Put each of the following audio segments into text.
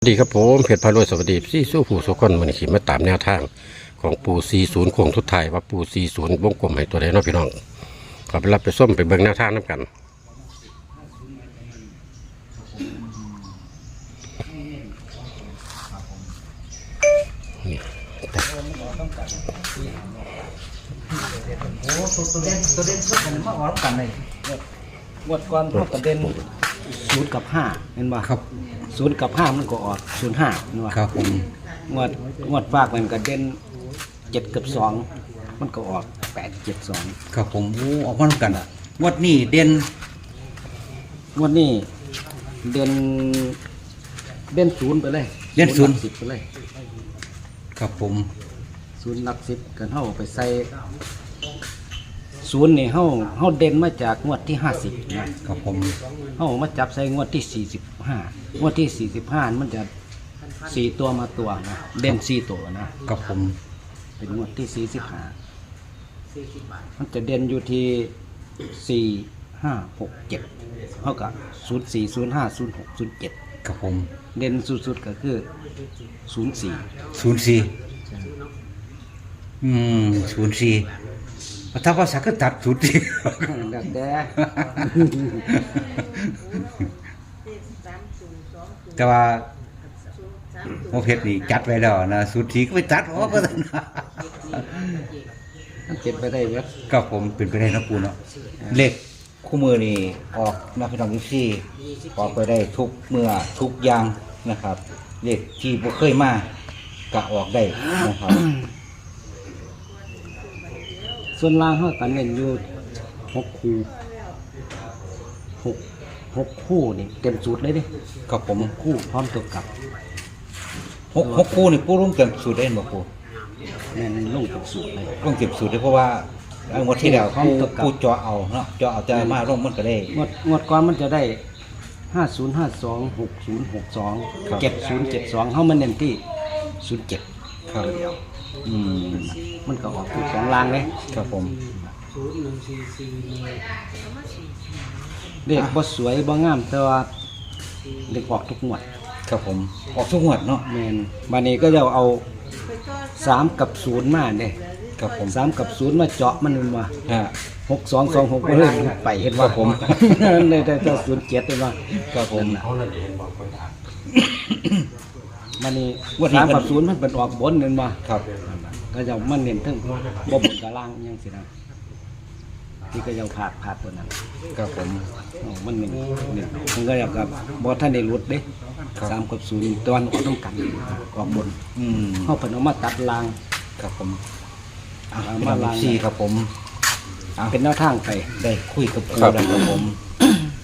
สวัสดีครับผมเพชรพารวยสวัสดีซี่สู้ผู้สุคนมันขี่มาตามแนวทางของปูซีศูนย์โค้งทุดท้ายว่าปูซีศูนย์วงกลมให้ตัวใดเนาะพี่น้องขอไปรับไปส้มไปเบิ่งแนวทางน้ำกันโอ้ตัวตัวเด่นตัวเด่นทุกกันมาออกกันเลยงวดก่อนเขาตัวเด่น ศูนย์กับห้าเห็นป่ะครับศูนย์กับห้ามันก็ออกศูนย์ห้าเห็นป่ะครับผมงวดงวดฝากมันก็เด่นเจ็ดกับสองมันก็ออกแปดเจ็ดสองครับผมโอ้ออกมาทำกันอะงวดนี้เด่นงวดนี้เด่นเด่นศูนย์ไปเลยหลักสิบไปเลยครับผมศูนย์หลักสิบกันเท่าไปใส่ ศูนย์นี่เฮาเฮาเด่นมาจากงวดที่ห้าสิบนะครับผมเขามาจับใส่งวดที่45งวดที่45มันจะสี่ตัวมาตัวนะเด่นสี่ตัวนะครับผมเป็นงวดที่45มันจะเด่นอยู่ที่4 5 6 7เท่ากับ0 4 0 5 0 6 0 7ครับผมเด่นสุดๆก็คือ04ศูนย์สี่อืมศูนย์สี่ ถ้าภาษาก็ตัดศูนย์สี่ ดักแด้แต่ว่าโมเพชรนี่จัดไว้แล้วนะศูนย์สี่ก็ไปตัดออกก็ได้นะมันเป็นไปได้เว้ยครับผมเป็นไปได้นะปูเนาะเลขคู่มือนี่ออกนะพี่น้องทุกที่ออกไปได้ทุกเมื่อทุกอย่างนะครับเลขที่บ่เคยมากะออกได้นะครับ ส่วนล่างเขากันเน้นอยู่หกคู่หกหกคู่นี่เต็มสูตรเลยเดิครับผมคู่พร้อมตัวกลับหกหกคู่นี่ปูรุ่งเต็มสูตรได้บ่ปูแม่นลงเป็นสูตรเลยรุ่งเต็มสูตรได้เพราะว่าเอางวดที่แล้วของปูตัวกลับปูเจาะเอาเนาะเจาะเอาแต่มาลงมันก็ได้ งวดงวดก่อนมันจะได้ห้าศูนย์ห้าสองหกศูนย์หกสองครับ เจ็ดศูนย์เจ็ดสองเขามันเน้นที่ศูนย์เจ็ด ครับ อืมมันก็ออกทุกสองรางเลยครับผมเด็กบ่สวยบ่งามแต่ว่าเด็กออกทุกงวดครับผม ออกทุกงวดเนาะแมนบานนี้ก็จะเอาสามกับศูนย์มาเนี่ยครับผมสามกับศูนย์มาเจาะมันมันมาฮะ หกสองสองหกก็เลยไปเห็นว่าครับผม เลยได้เจ้าศูนย์เจ็ดเลยว่าครับผม มันนี่งวดนี้สามเพิ่น กับศูนย์มันเป็นออกบนนั่นมาครับ ก็จะมันเน้นทั้งบ่บนกับล่างอยังสินะที่ก็จะผาดผาดตัวนั้นครับผม อ๋อมันเน้นเน้นมันก็อยากกับบอท่านได้รุดเด้ครับ สามกับศูนย์ตอนออกต้องกันออกบนอืมเขาเพิ่นเอามาตัดล่าง ครับผมอะเอาเป็นมาอันล้างที่ครับผมอะเป็นแนวทางไปได้คุยกับปูครับ แล้วครับผม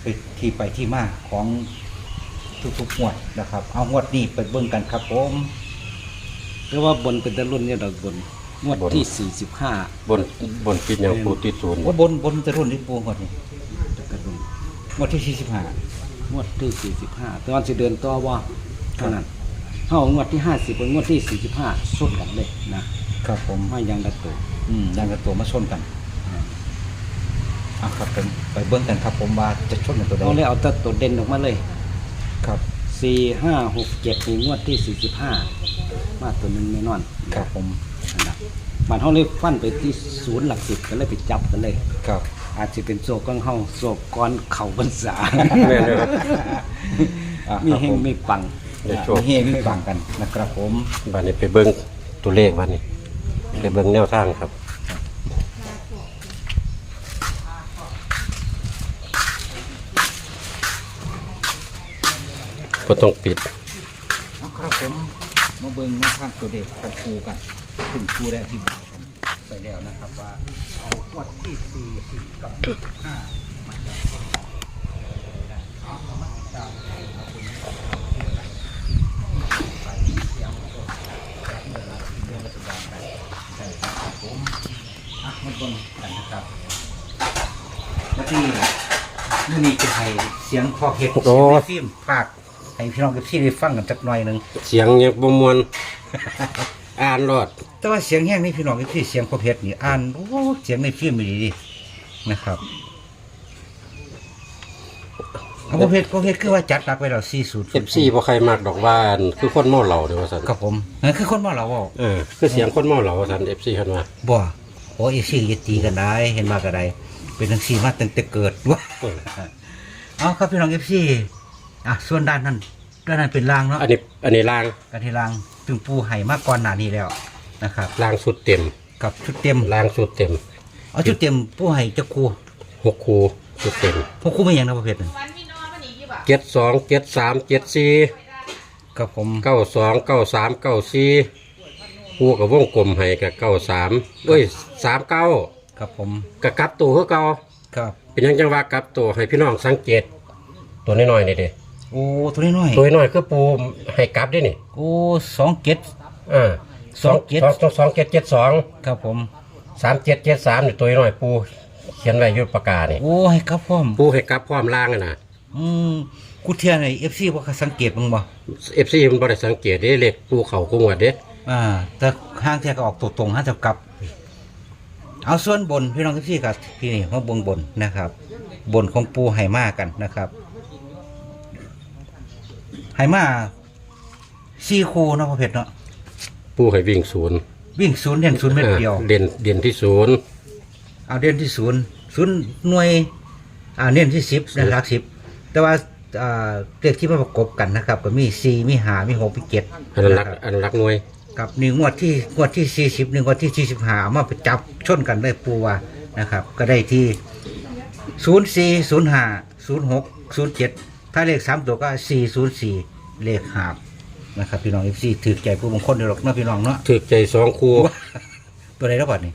ไปที่ไปที่มาของ ทุกๆงวดนะครับ เอางวดนี้ไปเบิ่งกันครับผมเรียกว่าบนเป็นตะรุ่นเนี่ยดอกบนงวดที่45บนบนปิดอย่างปูติดศูนย์ว่าบนบนจะรุ่นที่ปูงวดนี้ตะรุ่นงวดที่สี่สิบห้างวดที่45แต่วันสิเดินต่อว่าเท่านั้นเฮางวดที่50เป็นงวดที่45สุดกันเลยนะครับผมไม่ยังละตัวอืมยังกับตัวมาชนกันอะครับผมไปเบิ่งกันครับผมว่าจะชนกันตัวใดเราเลยเอาแตัตัวเด่นออกมาเลย ครับ4 5 6 7นี่งวดที่45มาตัวหนึงแน่นอนครับผมนั่นนะมันเฮาเลยฟันไปที่ศูนย์หลักสิบก็เลยไปจับกันเลย ครับ อาจจะเป็นโศกของเฮาโศกก้อนเข่าพรรษาแม่นเลยครับอะมีครับเฮงผม มีปัง ได้โชโชคคเฮมีฟังกันนะครับผมบ้านนี้ไปเบิ่งตัวเลขบ้านนี้ไปเบิ่งแนวทางครับ ก็ต้องปิดเอาครับผมมาเบิ่งมาข้างตัวเด็กกับครูกันถึงครูได้ที่ไปแล้วนะครับว่าเอางวดที่สี่สิบกับห้ามาจากเอามาจากผมอะมาเบิ่งกันนะครับแล้วที่นี่นี่จะให้เสียงคอเห็ดเสียงในฟิล์มภาค ให้พี่น้องกับที่ได้ฟังกันจักหน่อยหนึ่งเสียงยังบ่มวนอ่านรอดแต่ว่าเสียงแห้งนี่พี่น้องกับที่เสียงคอเห็ดนี่อ่านโอ้เสียงในฟิล์มดีดีนะครับอเขาประเภทประเภทคือว่าจัดหนักไปแล้วสี่ศูนย์เอฟซีบ่ใครมากดอกว่านคือคนเมาเหล้าเด้อว่าซั่นครับผมนั่นคือคนมาเราบอกเออคือเสียงคนเมาเหล้าว่าซั่น FC เพิ่นว่าบ่โอ้ยสี่ยตีกันได้เห็นมากระไดเป็นทั้งสี่มาตั้งแต่เกิดวะเออเอาครับพี่น้องเอฟซี อะส่วนด้านนั้นด้านนั้นเป็นรางเนาะอันนี้อันนี้ล่างกันที่รางถึงปูไห่มาก่อนหน้านี้แล้วนะครับ ล่างสุดเต็มกับชุดเต็มล่างสุดเต็มเอาชุดเต็มปูไห่จะครูหกคูสุดเต็มพวกครูไม่ยังนะประเภทนั้นวันมีนอนมันอีกยี่บ่ะเจ็ดสองเจ็ดสามเจ็ดสี่กับผมเก้าสองเก้าสามเก้าสี่ปูกับวงกลมให้กับเก้าสามเอ้ยสามเก้ากับผมกับกลับตัวคือเก่าครับเป็นหยังจังว่ากลับตัวให้พี่น้องสังเกตตัวน้อยๆนี่เด้ โอ้ตัวน้อยตัวน้อยๆคือปูให้กลับด้วยนี่ๆโอ้สองเจ็ดอ่าสองเจ็ดสองสองเจ็ดเจ็ดสองครับผมสามเจ็ดเจ็ดสามนี่ตัวน้อยปูเขียนไว้อยุปากกานี่โอ้ให้ครับพ่อมปูให้กลับพร้อมล่างอะนะอืมกูเทียนไอเอฟซีว่าเขาสังเกตมึงบ่เอฟซีมันบริสังเกตเด้เล็กปูเขาคงวดเด้อ่าแต่ห้างเทียก็ออกตัวตรงห้าจะกลับ เอาส่วนบนพี่น้องเอฟซีครับพี่นี่มาบนบนนะครับ บนของปูไห่มากันนะครับ ไห่มาซีคูเนาะพ่อเพชรเนาะปูให้วิ่งศูนย์วิ่งศูนย์เด่นศูนย์เม็ดเดียว อ่าเด่นเด่นที่ศูนย์เอาเด่นที่ศูนย์ศูนย์หน่วยอ่าเน้นที่สิบนะหลักสิบแต่ว่าอ่าเลขที่มาประกบกันนะครับ ก็มีสี่มีหามีหกมีเจ็ดอันนั้นรักนะครับอันนั้นรักหน่วยกับนี่งวดที่งวดที่สี่สิบหนึ่งงวดที่สี่สิบห้ามาไปจับชนกันได้ปูว่านะครับ ก็ได้ที่ศูนย์สี่ศูนย์ห้าศูนย์หกศูนย์เจ็ด ถ้าเลขสามตัวก็สี่ศูนย์สี่เลขหาบนะครับพี่น้องเอฟซีถือใจผู้บางคนเดียวหรอกเนาะพี่น้องเนาะถึกใจสองคูตัวใดแล้วบัดนี่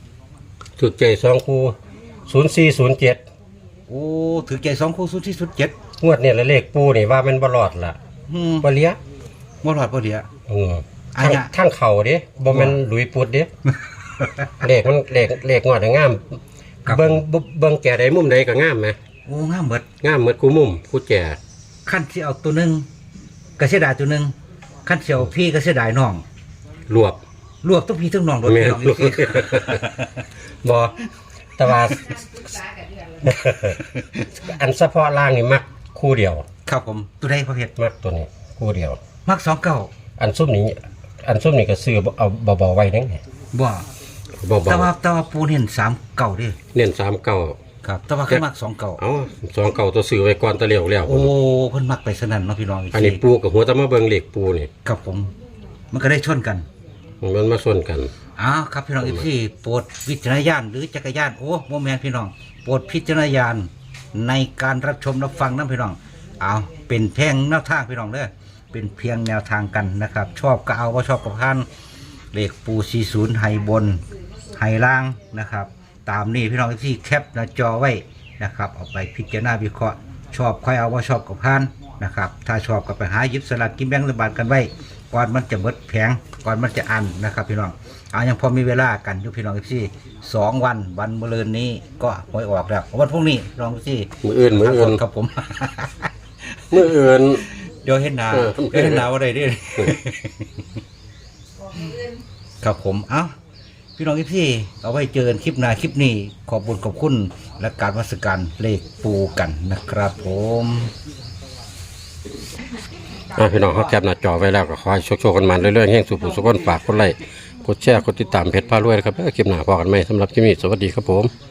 ถึกใจสองคูศูนย์สี่ศูนย์เจ็ดโอ้ถือใจสองคู่ศูนย์ที่ศูนย์เจ็ดงวดเนี่ยละเลขปูนี่ว่ามันบลอดล่ะอืมบเลียบ่หลอดบ่เดียอืมอันทั้งเนี้ยทั้งเข่าเด้บ่แม่นหลุยปุดเด้เลขมันเลขเลขงวดน่ะงามครับเบิ่งเบิ่งเบิ่งแก่ใดมุมใดก็งามไหมโอ้งามเบิด งามเหมือนกูมุมกูแก่ ขั้นที่เอาตัวหนึ่งก็เสียดายตัวหนึ่งขั้นที่เอาพี่ก็เสียดายน้อง รวบ รวบทั้งพี่ทั้งน้องรวบแม่นพี่น้องอีกทีบอแต่ว่า อันเฉพาะล่างนี่มักคู่เดียว ครับผมตัวใดประเภทมักตัวนี้ คู่เดียว มักสองเก้าอันซุ่มนี้ อันซุ่มนี้ก็ซื้อเอาเบาๆไว้นั่งบ่เบาแต่ว่าแต่ว่าปูเห็นสามเก่าเดิๆเน้นสามเก่า ครับแต่ว่าเขามักสองเก่าเอาสองเก่าตัวซื้อไว้ก่อนตะเลียวแล้วโอ้เพิ่นมักไปสนั่นเนาะพี่น้องอีกอันนี้ทีปูกับหัวตะมาเบิงเหล็กปูนี่ครับผม มันก็ได้ชนกัน มันมาส่วนกันอ้าวครับพี่น้องอีกทีโปรดวิจารณญาณหรือจักรยานโอ้โมแมนพี่น้องโปรดพิจารณญาณในการรับชมรับฟังนะพี่น้องเอาเป็นแพงแนวทางพี่น้องเด้อเป็นเพียงแนวทางกันนะครับ ชอบก็เอาว่าชอบกับพันเลขปู40ไฮบนไฮล่างนะครับ ตามนี้พี่น้องที่แคปหน้าจอไว้นะครับเอาไปพิจารณาวิเคราะห์ชอบค่อยเอาว่าชอบกับพันนะครับถ้าชอบก็ไปหาหยิบสลักกินแบงรัฐบาลกันไว้ก่อนมันจะเบิดแผงก่อนมันจะอันนะครับ พี่น้องเอายังพอมีเวลากันอยู่พี่น้องที่สองวันวันมะรืนนี้ก็หวยออกแล้ววันพรุ่งนี้พี่น้องที่มืออื่นมืออื่นครับผมมืออื่นเดี๋ยวเห็นหนาเออเดี๋ยวเห็นหนาว่าใดเด้อครับผมเอ้า พี่น้องพี่เอาไว้เจอกันคลิปหน้าคลิปนี้ ขอบคุญขอบคุณ และการวัสการเลขปูกันนะครับผมอ่าพี่น้องเขาแคปหน้าจอไว้แล้วก็ขอให้โชคๆกันมาเรื่อยๆแห่งสุขสุขคนฝากกดไล่กดแชร์กดติดตามเพจพารวยนะครับแล้วคลิปหน้าพอกันไหมสำหรับคลิปนี้สวัสดีครับผม